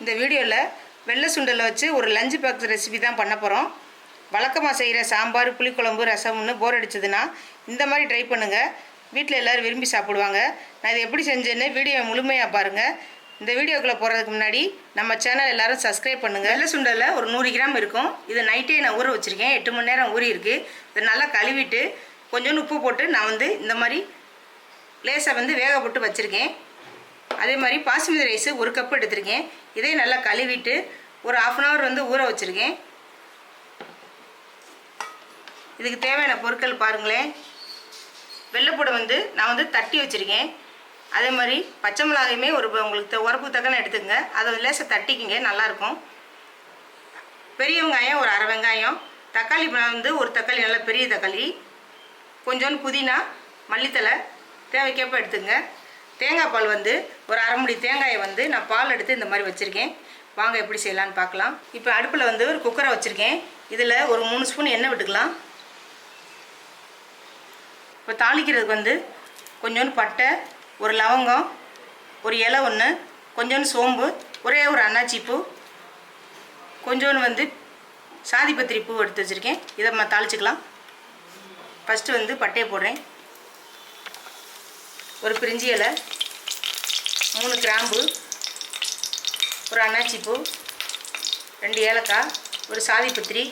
இந்த வீடியோவில் வெள்ளை சுண்டலை வச்சு ஒரு லஞ்சு பாக்ஸ் ரெசிபி தான் பண்ண போகிறோம் வழக்கமாக செய்கிற சாம்பார் புளிக்குழம்பு ரசம்னு போர் அடிச்சதுன்னா இந்த மாதிரி ட்ரை பண்ணுங்கள் வீட்டில் எல்லோரும் விரும்பி சாப்பிடுவாங்க. நான் இதை எப்படி செஞ்சேன்னு வீடியோ முழுமையாக பாருங்கள் இந்த வீடியோக்குள்ளே போகிறதுக்கு முன்னாடி நம்ம சேனல் எல்லோரும் சப்ஸ்கிரைப் பண்ணுங்கள் வெள்ளை சுண்டலில் ஒரு நூறு கிராம் இருக்கும். இதை நைட்டே நான் ஊற வச்சுருக்கேன். எட்டு மணி நேரம் ஊறி இருக்குது இதை நல்லா கழுவிட்டு கொஞ்சோண்டு உப்பு போட்டு நான் வந்து இந்த மாதிரி லேசாக வந்து வேக போட்டு வச்சுருக்கேன். அதே மாதிரி பாசுமதி ரைஸு ஒரு கப் எடுத்திருக்கேன். இதே நல்லா கழுவிட்டு ஒரு ஆஃப் அன் ஹவர் வந்து ஊற வச்சுருக்கேன். இதுக்கு தேவையான பொருட்கள் பாருங்களேன். வெள்ளைப்பூடை வந்து நான் வந்து தட்டி வச்சுருக்கேன். அதே மாதிரி பச்சை மிளகாயுமே ஒரு உங்களுக்கு த- உரப்பு தக்கன எடுத்துக்கங்க. அதை லேசாக தட்டிக்கிங்க நல்லாயிருக்கும். பெரிய வெங்காயம் ஒரு அரை வெங்காயம். தக்காளி பழம் வந்து ஒரு தக்காளி நல்லா பெரிய தக்காளி. கொஞ்சோண்டு புதினா மல்லித்தலை தேவைக்கேற்ப எடுத்துங்க தேங்காய் பால் வந்து ஒரு அரை முடி தேங்காயை வந்து நான் பால் எடுத்து இந்த மாதிரி வச்சுருக்கேன். வாங்க எப்படி செய்யலான்னு பார்க்கலாம். இப்போ அடுப்பில் வந்து ஒரு குக்கரை வச்சுருக்கேன். இதில் ஒரு மூணு ஸ்பூன் எண்ணெய் விட்டுக்கலாம். இப்போ தாளிக்கிறதுக்கு வந்து கொஞ்சோண்டு பட்டை ஒரு லவங்கம் ஒரு இலை ஒன்று கொஞ்சோண்டு சோம்பு ஒரே ஒரு அன்னாச்சி பூ கொஞ்சோண்டு வந்து சாதிப்பத்திரி பூ எடுத்து வச்சுருக்கேன். இதை நம்ம தாளிச்சிக்கலாம். ஃபஸ்ட்டு வந்து பட்டையை போடுறேன். ஒரு பிரிஞ்சி இலை மூணு கிராம்பு ஒரு அன்னாச்சிப்பூ ரெண்டு ஏலக்காய் ஒரு சாதிப்பத்திரி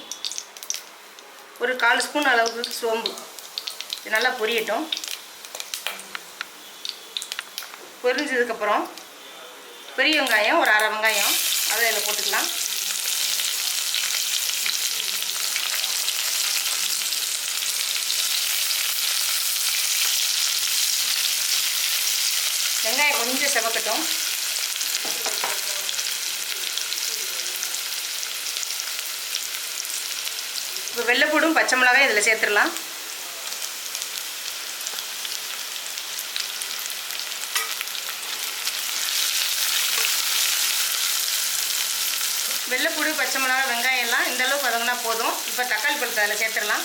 ஒரு கால் ஸ்பூன் அளவுக்கு சோம்பு. இது நல்லா பொரியட்டும். பொரிஞ்சதுக்கப்புறம் பெரிய வெங்காயம் ஒரு அரை வெங்காயம் அதை இதில் போட்டுக்கலாம். வெங்காயம் கொஞ்சம் செவக்கட்டும். இப்போ வெள்ளைப்பூடும் பச்சை மிளகாய் இதில் சேர்த்துடலாம். வெள்ளைப்பூடு பச்சை மிளகாய் வெங்காயம் எல்லாம் இந்த அளவுக்கு வதங்கினா போதும். இப்போ தக்காளி பழத்தை அதில் சேர்த்துடலாம்.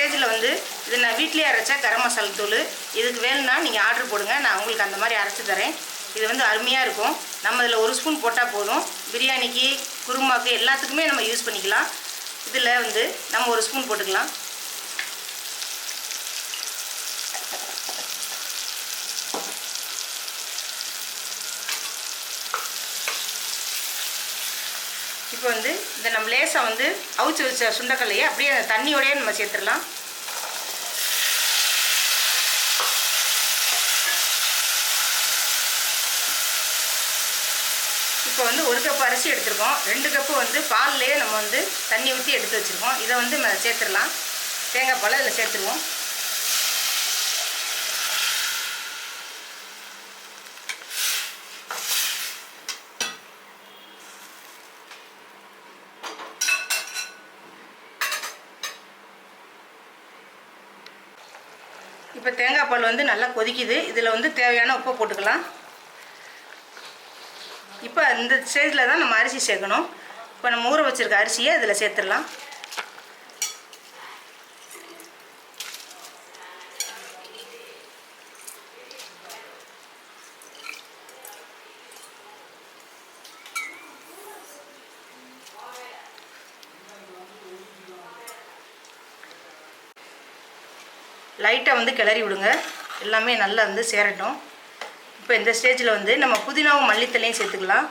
ஸ்டேஜில் வந்து இது நான் வீட்லேயே அரைச்ச கரம் மசாலா தூள். இதுக்கு வேணும்னா நீங்கள் ஆர்டர் போடுங்க. நான் உங்களுக்கு அந்த மாதிரி அரைச்சி தரேன். இது வந்து அருமையாக இருக்கும். நம்ம இதில் ஒரு ஸ்பூன் போட்டால் போதும். பிரியாணிக்கு குருமாக்கு எல்லாத்துக்குமே நம்ம யூஸ் பண்ணிக்கலாம். இதில் வந்து நம்ம ஒரு ஸ்பூன் போட்டுக்கலாம். இப்போ வந்து இந்த நம்ம லேசாக வந்து அவிச்சு வச்ச சுண்டக்கல்லையே அப்படியே அந்த தண்ணியோடயே நம்ம சேர்த்துடலாம். இப்போ வந்து ஒரு கப் அரிசி எடுத்திருக்கோம். ரெண்டு கப்பு வந்து பால்லையே நம்ம வந்து தண்ணி ஊற்றி எடுத்து வச்சுருக்கோம். இதை வந்து நம்ம சேர்த்துடலாம். தேங்காய் பால் இதில் சேர்த்துருவோம். இப்போ தேங்காய் பால் வந்து நல்லா கொதிக்குது. இதில் வந்து தேவையான உப்பை போட்டுக்கலாம். இப்போ இந்த ஸ்டேஜில் தான் நம்ம அரிசி சேர்க்கணும். இப்போ நம்ம ஊற வச்சுருக்க அரிசியை இதில் சேர்த்துடலாம். லைட்டாக வந்து கிளறி விடுங்க. எல்லாமே நல்லா வந்து சேரட்டும். இப்போ இந்த ஸ்டேஜில் வந்து நம்ம புதினாவும் மல்லித்தலையும் சேர்த்துக்கலாம்.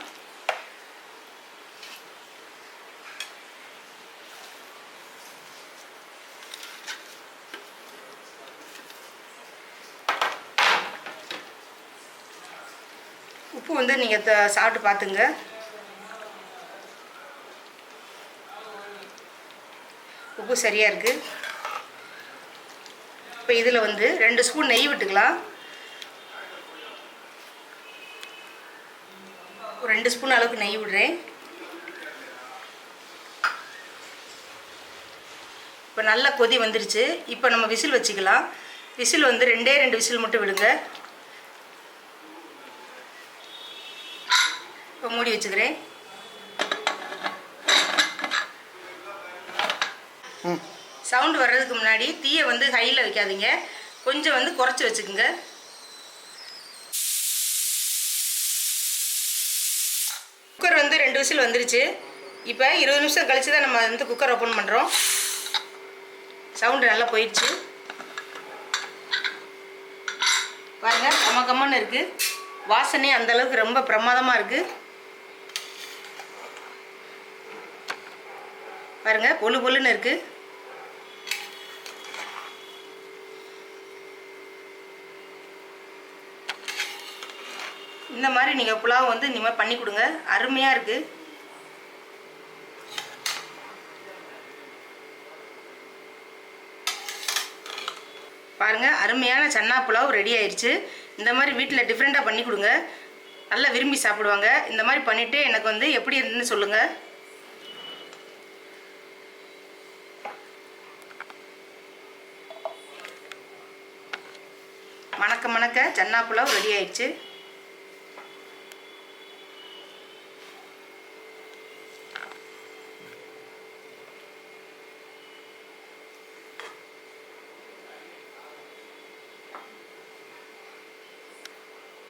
உப்பு வந்து நீங்கள் த சாப்பிட்டு பார்த்துங்க உப்பு சரியாக இருக்குது இப்போ இதில் வந்து ரெண்டு ஸ்பூன் நெய் விட்டுக்கலாம். ரெண்டு ஸ்பூன் அளவுக்கு நெய் விடுறேன். இப்போ நல்லா கொதி வந்துருச்சு. இப்போ நம்ம விசில் வச்சுக்கலாம். விசில் வந்து ரெண்டே ரெண்டு விசில் மட்டும் விடுங்க. இப்போ மூடி வச்சுக்கிறேன். ம். சவுண்டு வர்றதுக்கு முன்னாடி தீயை வந்து ஹையில் வைக்காதீங்க. கொஞ்சம் வந்து குறைச்சி வச்சுக்கோங்க. குக்கர் வந்து ரெண்டு விசில் வந்துருச்சு. இப்போ இருபது நிமிஷம் கழிச்சு தான் நம்ம வந்து குக்கர் ஓப்பன் பண்ணுறோம் சவுண்டு நல்லா போயிடுச்சு. பாருங்க கம்ம கம்மன்னு இருக்குது வாசனை அந்தளவுக்கு ரொம்ப பிரமாதமாக இருக்குது பாருங்க பொழு பொழுன்னு இருக்குது இந்த மாதிரி நீங்கள் புலாவ் வந்து இனிமேல் பண்ணி கொடுங்க. அருமையாக இருக்குது பாருங்கள் அருமையான சன்னா புலாவ் ரெடி ஆயிடுச்சு இந்த மாதிரி வீட்டில் டிஃப்ரெண்ட்டாக பண்ணி கொடுங்க. நல்லா விரும்பி சாப்பிடுவாங்க. இந்த மாதிரி பண்ணிவிட்டு எனக்கு வந்து எப்படி இருந்துன்னு சொல்லுங்கள் மணக்க மணக்க சன்னா புலாவ் ரெடி ஆயிடுச்சு